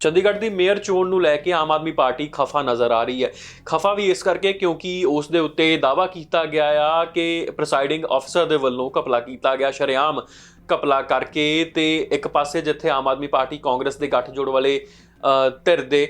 ਚੰਡੀਗੜ੍ਹ ਦੀ mayor ਚੋਣ ਨੂੰ ਲੈ ਕੇ ਆਮ ਆਦਮੀ ਪਾਰਟੀ ਖਫਾ ਨਜ਼ਰ ਆ ਰਹੀ ਹੈ। ਖਫਾ ਵੀ ਇਸ ਕਰਕੇ ਕਿਉਂਕਿ ਉਸ ਦੇ ਉੱਤੇ ਦਾਵਾ ਕੀਤਾ ਗਿਆ ਆ ਕਿ ਪ੍ਰੈਜ਼ਾਈਡਿੰਗ ਅਫਸਰ ਦੇ ਵੱਲੋਂ ਘਪਲਾ ਕੀਤਾ ਗਿਆ, ਸ਼ਰੇਆਮ ਘਪਲਾ ਕਰਕੇ ਤੇ ਇੱਕ ਪਾਸੇ ਜਿੱਥੇ ਆਮ ਆਦਮੀ ਪਾਰਟੀ ਕਾਂਗਰਸ ਦੇ ਗੱਠਜੋੜ ਵਾਲੇ ਧਿਰ ਦੇ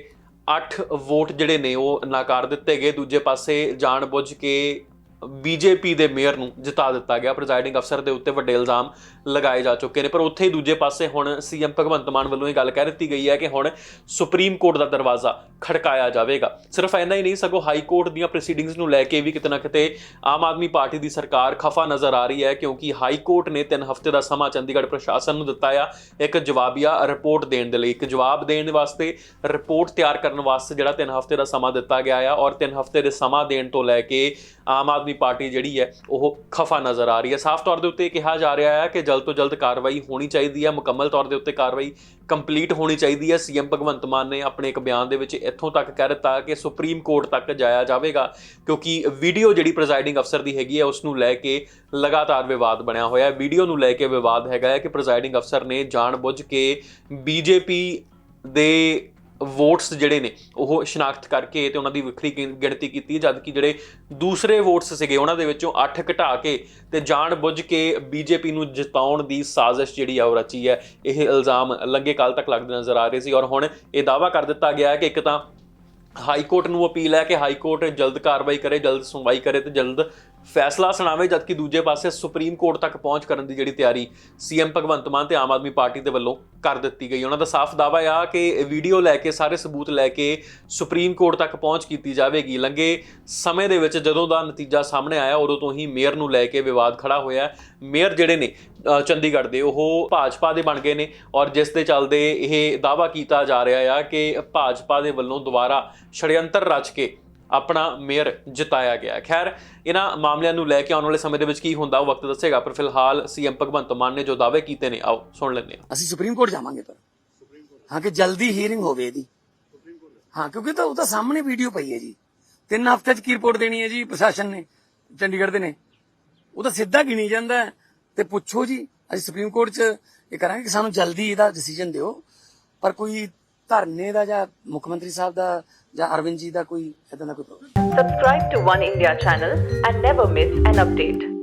8 ਵੋਟ ਜਿਹੜੇ ਨੇ ਉਹ ਨਕਾਰ ਦਿੱਤੇ ਗਏ। ਦੂਜੇ ਪਾਸੇ ਜਾਣਬੁੱਝ ਕੇ ਬੀਜੇਪੀ ਦੇ ਮੇਅਰ ਨੂੰ ਜਿਤਾ ਦਿੱਤਾ ਗਿਆ। ਪ੍ਰੈਜ਼ਾਈਡਿੰਗ ਅਫਸਰ ਦੇ ਉੱਤੇ ਵੱਡੇ ਇਲਜ਼ਾਮ ਲਗਾਏ ਜਾ ਚੁੱਕੇ ਨੇ। ਪਰ ਉੱਥੇ ਹੀ ਦੂਜੇ ਪਾਸੇ ਹੁਣ ਸੀਐਮ ਭਗਵੰਤ ਮਾਨ ਵੱਲੋਂ ਇਹ ਗੱਲ ਕਹਿ ਦਿੱਤੀ ਗਈ ਹੈ ਕਿ ਹੁਣ ਸੁਪਰੀਮ ਕੋਰਟ ਦਾ ਦਰਵਾਜ਼ਾ ਖੜਕਾਇਆ ਜਾਵੇਗਾ। ਸਿਰਫ ਇੰਨਾ ਹੀ ਨਹੀਂ, ਸਗੋਂ ਹਾਈ ਕੋਰਟ ਦੀਆਂ ਪ੍ਰੋਸੀਡਿੰਗਸ ਨੂੰ ਲੈ ਕੇ ਵੀ ਕਿਤੇ ਨਾ ਕਿਤੇ ਆਮ ਆਦਮੀ ਪਾਰਟੀ ਦੀ ਸਰਕਾਰ ਖਫਾ ਨਜ਼ਰ ਆ ਰਹੀ ਹੈ, ਕਿਉਂਕਿ ਹਾਈ ਕੋਰਟ ਨੇ 3 ਹਫ਼ਤੇ ਦਾ ਸਮਾਂ ਚੰਡੀਗੜ੍ਹ ਪ੍ਰਸ਼ਾਸਨ ਨੂੰ ਦਿੱਤਾ ਆ, ਇੱਕ ਜਵਾਬੀਆ ਰਿਪੋਰਟ ਦੇਣ ਦੇ ਲਈ। ਇੱਕ ਜਵਾਬ ਦੇਣ ਵਾਸਤੇ ਰਿਪੋਰਟ ਤਿਆਰ ਕਰਨ ਵਾਸਤੇ ਜਿਹੜਾ 3 ਹਫ਼ਤੇ ਦਾ ਸਮਾਂ ਦਿੱਤਾ ਗਿਆ ਆ, ਔਰ 3 ਹਫ਼ਤੇ ਦੇ ਸਮਾਂ ਦੇਣ ਤੋਂ ਲੈ ਕੇ ਆਮ ਆਦਮੀ ਪਾਰਟੀ ਜਿਹੜੀ ਹੈ, ਉਹ ਖਫਾ ਨਜ਼ਰ ਆ ਰਹੀ ਹੈ। ਸਾਫ਼ ਤੌਰ ਦੇ ਉੱਤੇ ਕਿਹਾ ਜਾ ਰਿਹਾ ਹੈ ਕਿ ਜਲਦ ਤੋਂ ਜਲਦ ਕਾਰਵਾਈ ਹੋਣੀ ਚਾਹੀਦੀ ਹੈ। ਮੁਕੰਮਲ ਤੌਰ ਦੇ ਉੱਤੇ ਕਾਰਵਾਈ ਕੰਪਲੀਟ ਹੋਣੀ ਚਾਹੀਦੀ ਹੈ। ਸੀਐਮ ਭਗਵੰਤ ਮਾਨ ਨੇ ਆਪਣੇ ਇੱਕ ਬਿਆਨ ਦੇ ਵਿੱਚ ਇੱਥੋਂ ਤੱਕ ਕਹਿ ਦਿੱਤਾ ਕਿ ਸੁਪਰੀਮ ਕੋਰਟ ਤੱਕ ਜਾਇਆ ਜਾਵੇਗਾ, ਕਿਉਂਕਿ ਵੀਡੀਓ ਜਿਹੜੀ ਪ੍ਰੈਜ਼ਾਈਡਿੰਗ ਅਫਸਰ ਦੀ ਹੈਗੀ ਹੈ, ਉਸ ਨੂੰ ਲੈ ਕੇ ਲਗਾਤਾਰ ਵਿਵਾਦ ਬਣਿਆ ਹੋਇਆ ਹੈ। ਵੀਡੀਓ ਨੂੰ ਲੈ ਕੇ ਵਿਵਾਦ ਹੈਗਾ ਹੈ ਕਿ ਪ੍ਰੈਜ਼ਾਈਡਿੰਗ ਅਫਸਰ ਨੇ ਜਾਣਬੁੱਝ ਕੇ ਬੀਜੇਪੀ ਦੇ ਵੋਟਸ ਜਿਹੜੇ ਨੇ, ਉਹ ਸ਼ਨਾਖਤ ਕਰਕੇ ਤੇ ਉਹਨਾਂ ਦੀ ਵੱਖਰੀ ਗਿਣ- ਗਿਣਤੀ ਕੀਤੀ ਜਦ ਕਿ ਜਿਹੜੇ ਦੂਸਰੇ ਵੋਟਸ ਸੀਗੇ, ਉਹਨਾਂ ਦੇ ਵਿੱਚੋਂ 8 ਘਟਾ ਕੇ ਤੇ ਜਾਣ ਬੁੱਝ ਕੇ ਬੀਜੇਪੀ ਨੂੰ ਜਿਤਾਉਣ ਦੀ ਸਾਜ਼ਿਸ਼ ਜਿਹੜੀ ਆ, ਉਹ ਰਚੀ ਹੈ। ਇਹ ਇਲਜ਼ਾਮ ਲੰਗੇ ਕਾਲ ਤੱਕ ਲੱਗਦੇ ਨਜ਼ਰ ਆ ਰਹੇ ਸੀ ਔਰ ਹੁਣ ਇਹ ਦਾਵਾ ਕਰ ਦਿੱਤਾ ਗਿਆ ਹੈ ਕਿ ਇੱਕ ਤਾਂ ਹਾਈ ਕੋਰਟ ਨੂੰ ਅਪੀਲ ਹੈ ਕਿ ਹਾਈ ਕੋਰਟ ਜਲਦ ਕਾਰਵਾਈ ਕਰੇ, ਜਲਦ ਸੁਣਵਾਈ ਕਰੇ ਤੇ ਜਲਦ ਫੈਸਲਾ ਸੁਣਾਵੇ, ਜਦਕਿ ਦੂਜੇ ਪਾਸੇ ਸੁਪਰੀਮ ਕੋਰਟ ਤੱਕ ਪਹੁੰਚ ਕਰਨ ਦੀ ਜਿਹੜੀ ਤਿਆਰੀ ਸੀਐਮ ਭਗਵੰਤ ਮਾਨ ਤੇ ਆਮ ਆਦਮੀ ਪਾਰਟੀ ਦੇ ਵੱਲੋਂ ਕਰ ਦਿੱਤੀ ਗਈ। ਉਹਨਾਂ ਦਾ ਸਾਫ਼ ਦਾਅਵਾ ਆ ਕਿ ਵੀਡੀਓ ਲੈ ਕੇ, ਸਾਰੇ ਸਬੂਤ ਲੈ ਕੇ ਸੁਪਰੀਮ ਕੋਰਟ ਤੱਕ ਪਹੁੰਚ ਕੀਤੀ ਜਾਵੇਗੀ। ਲੰਗੇ ਸਮੇਂ ਦੇ ਵਿੱਚ ਜਦੋਂ ਦਾ ਨਤੀਜਾ ਸਾਹਮਣੇ ਆਇਆ, ਉਦੋਂ ਤੋਂ ਹੀ ਮੇਅਰ ਨੂੰ ਲੈ ਕੇ ਵਿਵਾਦ ਖੜਾ ਹੋਇਆ ਮੇਅਰ ਜਿਹੜੇ ਨੇ ਚੰਡੀਗੜ੍ਹ ਦੇ, ਉਹ ਭਾਜਪਾ ਦੇ ਬਣ ਗਏ ਨੇ ਔਰ ਜਿਸ ਦੇ ਚੱਲਦੇ ਇਹ ਦਾਅਵਾ ਕੀਤਾ ਜਾ ਰਿਹਾ ਆ ਕਿ ਭਾਜਪਾ ਦੇ ਵੱਲੋਂ ਦੁਬਾਰਾ ਛੜਯੰਤਰ ਰਚ ਕੇ ਆਪਣਾ ਮੇਅਰ ਜਿਤਾਇਆ ਗਿਆ ਖੈਰ, ਇਹਨਾਂ ਮਾਮਲਿਆਂ ਨੂੰ ਲੈ ਕੇ ਆਉਣ ਵਾਲੇ ਸਮੇਂ ਦੇ ਵਿੱਚ ਕੀ ਹੁੰਦਾ ਉਹ ਵਕਤ ਦੱਸੇਗਾ, ਪਰ ਫਿਲਹਾਲ ਸੀਐਮ ਭਗਵੰਤ ਮਾਨ ਨੇ ਜੋ ਦਾਅਵੇ ਕੀਤੇ ਨੇ, ਆਓ ਸੁਣ ਲੈਂਦੇ ਹਾਂ। ਅਸੀਂ ਸੁਪਰੀਮ ਕੋਰਟ ਜਾਵਾਂਗੇ ਪਰ। ਹਾਂ, ਕਿ ਜਲਦੀ ਹੀਅਰਿੰਗ ਹੋਵੇ ਇਹਦੀ। ਹਾਂ, ਕਿਉਂਕਿ ਤਾਂ ਉਹਦਾ ਸਾਹਮਣੇ ਵੀਡੀਓ ਪਈ ਹੈ ਜੀ। ਤਿੰਨ ਹਫ਼ਤੇ ਚ ਕੀ ਰਿਪੋਰਟ ਦੇਣੀ ਹੈ ਜੀ, ਪ੍ਰਸ਼ਾਸਨ ਨੇ, ਚੰਡੀਗੜ੍ਹ ਦੇ ਨੇ। ਉਹ ਤਾਂ ਸਿੱਧਾ ਗਿਣੀ ਜਾਂਦਾ ਤੇ ਪੁੱਛੋ ਜੀ, ਅਸੀਂ ਸੁਪਰੀਮ ਕੋਰਟ ਚ ਇਹ ਕਰਾਂਗੇ ਕਿ ਸਾਨੂੰ ਜਲਦੀ ਇਹਦਾ ਡਿਸੀਜਨ ਦਿਓ। ਪਰ ਕੋਈ ਧਰਨੇ ਦਾ ਜਾਂ ਮੁੱਖ ਮੰਤਰੀ ਸਾਹਿਬ ਦਾ ਜਾਂ ਅਰਵਿੰਦ ਜੀ ਦਾ ਕੋਈ ਇਦਾਂ ਦਾ ਕੋਈ subscribe to One India channel and never miss an update